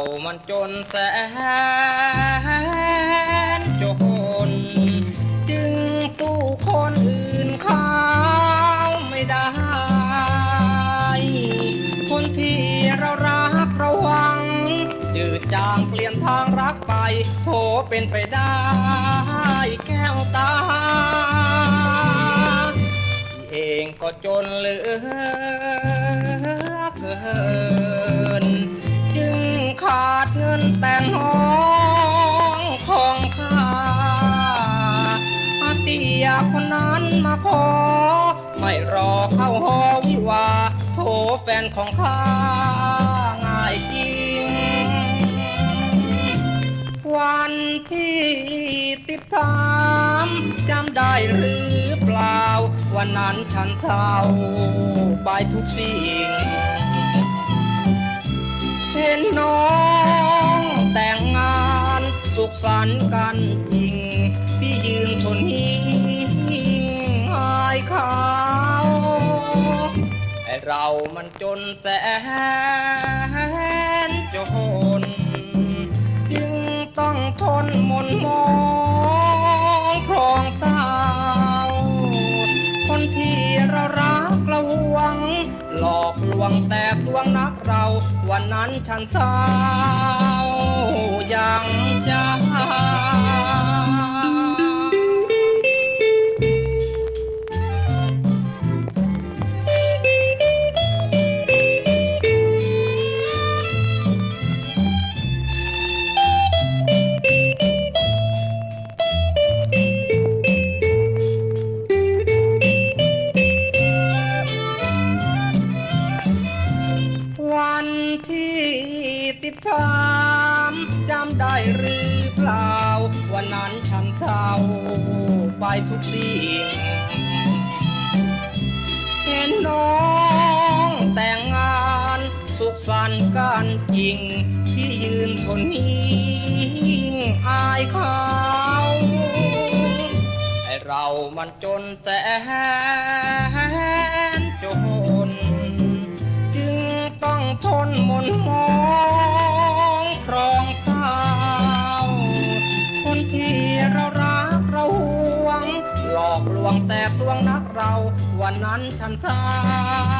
เรามันจนแสนจน จึงสู้คนอื่นเขาไม่ได้ คนที่เรารักเราหวัง จืดจางเปลี่ยนทางรักไปโหเป็นไปได้ แก้วตาพี่เองก็จนเหลือเกิน ขาดเงินแต่งห้องของข้าอาเตียคนนั้นมาขอ ไม่รอเข้าหอวิวาโถแฟนของข้าง่ายจริง วันที่ติดตามจำได้หรือเปล่า วันนั้นฉันเท่าไปทุกสิ่ง นน้องแต่งงานสุขสันต์กันจริงพี่ยืนชนหิ้งหายเขาไอเรามันจนแสนจนจึงต้องทนมนมอง หลอกลวงแต่ลวงนักเรา วันนั้นฉันเศร้า ติดตามจำได้หรือเปล่า วันนั้นฉันเศร้าไปทุกสิ่งเห็นน้องแต่งงานสุขสันต์กันจริง ที่ยืนทนหิ้งอายเขาไอเรามันจนแสนจน จึงต้องทนมนมอง วงแตกสวงนักเรา วันนั้นฉันเศร้า